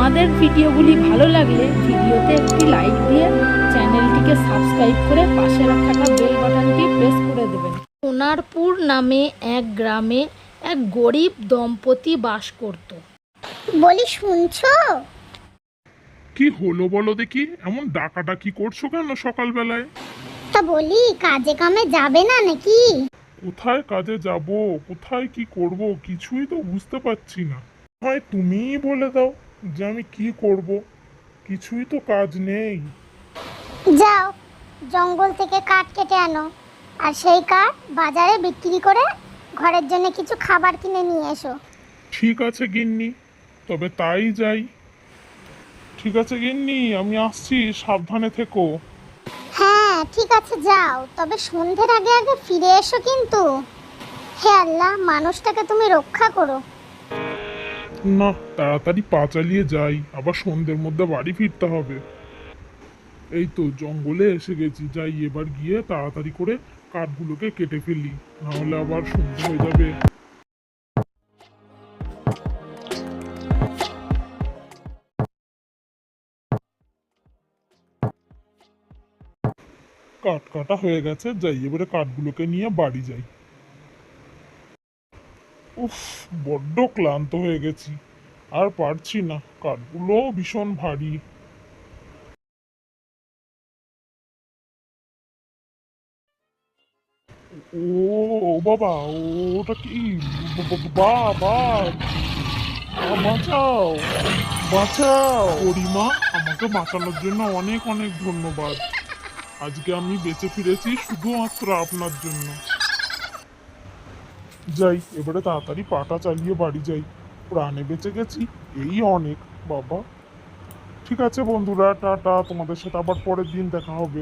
আমাদের ভিডিওগুলি ভালো লাগলে ভিডিওতে একটি লাইক দিয়ে চ্যানেলটিকে সাবস্ক্রাইব করে পাশে থাকা বেল বাটনটি প্রেস করে দেবেন। সোনারপুর নামে এক গ্রামে এক গরিব দম্পতি বাস করত। বলি শুনছো? কি হলো বলো দেখি এমন ডাকাডাকি করছ কেন সকালবেলায়? তা বলি কাজে কামে যাবে না নাকি? কোথায় কাজে যাব কোথায় কি করব কিছুই তো বুঝতে পারছি না। হয় তুমিই বলে দাও। যে আমি কি করব? কিছুই তো কাজ নেই। যাও জঙ্গল থেকে কাঠ কেটে আনো। আর সেই কাঠ বাজারে বিক্রি করে ঘরের জন্য কিছু খাবার কিনে নিয়ে এসো। ঠিক আছে গিন্নি তবে তাই যাই। ঠিক আছে গিন্নি আমি আসছি সাবধানে থেকো। হ্যাঁ ঠিক আছে যাও তবে সন্ধ্যের আগে আগে ফিরে এসো কিন্তু। হে আল্লাহ মানুষটাকে তুমি রক্ষা করো। না, তাড়াতাড়ি পা চালিয়ে যাই, আবার সন্ধ্যের মধ্যে বাড়ি ফিরতে হবে। এই তো, জঙ্গলে এসে গেছি। যাই, এবার গিয়ে তাড়াতাড়ি করে কাঠগুলোকে কেটে ফেলি, নাহলে আবার সন্ধ্যে হয়ে যাবে। কাঠ কাটা হয়ে গেছে, যাই, এবারে কাঠগুলোকে নিয়ে বাড়ি যাই। উফ, বড্ড ক্লান্ত হয়ে গেছি। আর পারছি না, কাঠগুলো ভীষণ ভারী। ও বাবা, ওটা কি? বাঁচাও বাঁচাও। পরিমা, আমাকে বাঁচানোর জন্য অনেক অনেক ধন্যবাদ। আজকে আমি বেঁচে ফিরেছি শুধুমাত্র আপনার জন্য। যাই, এবারে তাড়াতাড়ি পাটা চালিয়ে বাড়ি যাই। প্রাণে বেঁচে গেছি, এই অনেক, বাবা। ঠিক আছে বন্ধুরা, টাটা, তোমাদের সাথে আবার পরের দিন দেখা হবে।